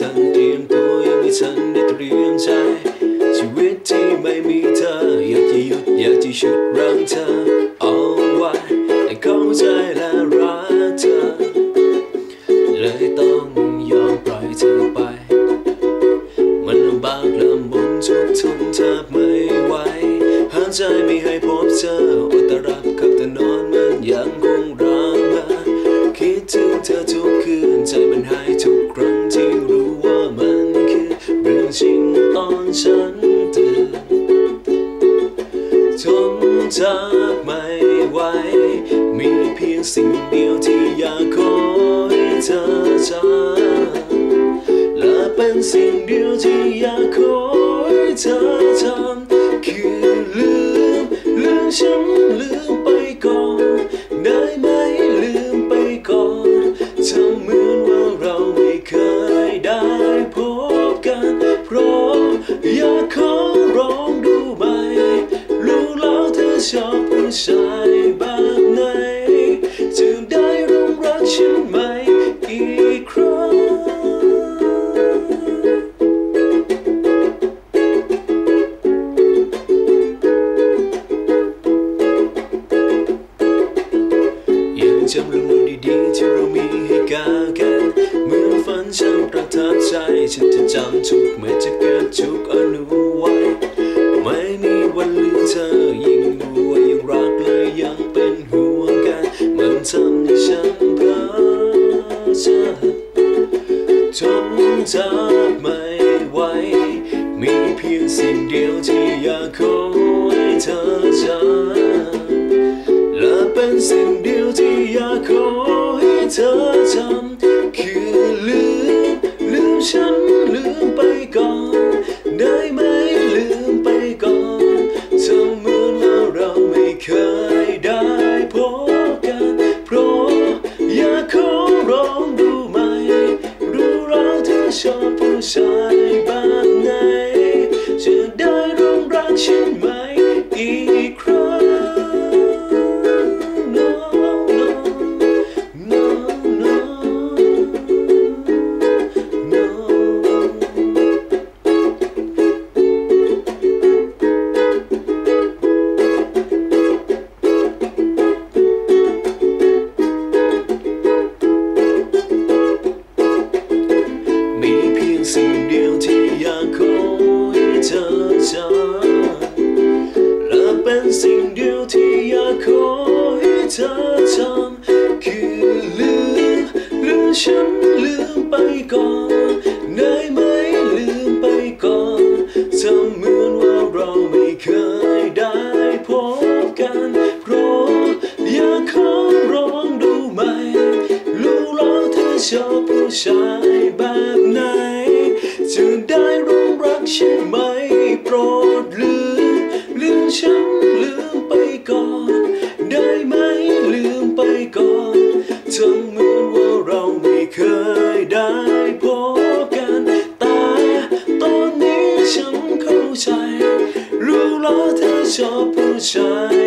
ทันเตรียมตัวยังไม่ทันได้เตรียมใจชีวิตที่ไม่มีเธออยากจะหยุดอยากจะชุดรั้งเธอ ตอนฉันตื่นทนจากไม่ไหวมีเพียงสิ่งเดียวที่อยากขอให้เธอจำและเป็นสิ่งเดียวที่อยากขอให้เธอ ชอบผู้ชายแบบไหนจะได้ร่วมรักฉันไหมอีกครั้งยังจำเรื่องราวดีๆที่เรามีให้กันกันเหมือนฝันช่างประทับใจฉันจะจำทุกเมื่อจะเกิดทุกอนุ จับไม่ไหวมีเพียงสิ่งเดียวที่อยากขอให้เธอจำและเป็นสิ่งเดียวที่อยากขอให้เธอจำ สชายแางไงจะได้ร่วมรักฉันไหม อจำคือลืมหรือฉันลืมไปก่อนได้ไหมลืมไปก่อนทำเหมือนว่าเราไม่เคยได้พบกันรออย่าขอร้องดูไหมรู้แล้วเธอชอบผู้ชายแบบไหนจะได้ร่วมรักใช่ไหมโปรดลืมลืมฉัน 落地就不见